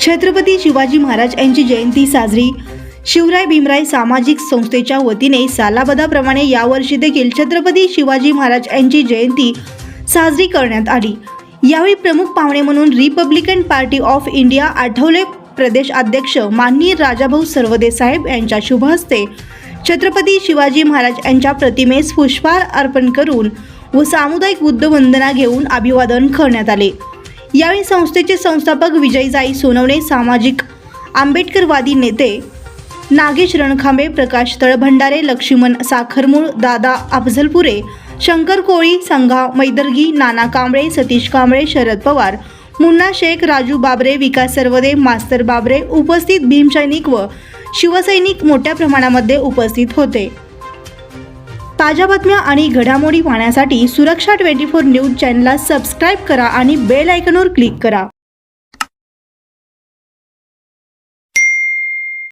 छत्रपती शिवाजी महाराज यांची जयंती साजरी. शिवराय भीमराय सामाजिक संस्थेच्या वतीने सालाबदाप्रमाणे यावर्षी देखील छत्रपती शिवाजी महाराज यांची जयंती साजरी करण्यात आली. यावेळी प्रमुख पाहुणे म्हणून Republican Party of India Athawale प्रदेश अध्यक्ष माननीय राजाभाऊ सर्वदे साहेब यांच्या शुभ हस्ते छत्रपती शिवाजी महाराज यांच्या प्रतिमेस पुष्पहार अर्पण करून व सामुदायिक बुद्धवंदना घेऊन अभिवादन करण्यात आले. यावेळी संस्थेचे संस्थापक विजयजाई सोनवणे सामाजिक आंबेडकरवादी नेते नागेश रणखांबे प्रकाश तळभंडारे लक्ष्मण साखरमूळ दादा अफझलपुरे शंकर कोळी संघा मैदर्गी नाना कांबळे सतीश कांबळे शरद पवार मुन्ना शेख राजू बाबरे विकास सर्वदे मास्तर बाबरे उपस्थित भीमसैनिक व शिवसैनिक मोठ्या प्रमाणामध्ये उपस्थित होते. ताज्या बातम्या आणि घडामोडी पाहण्यासाठी सुरक्षा ट्वेंटी फोर न्यूज चॅनलला सबस्क्राईब करा आणि बेल आयकनवर क्लिक करा.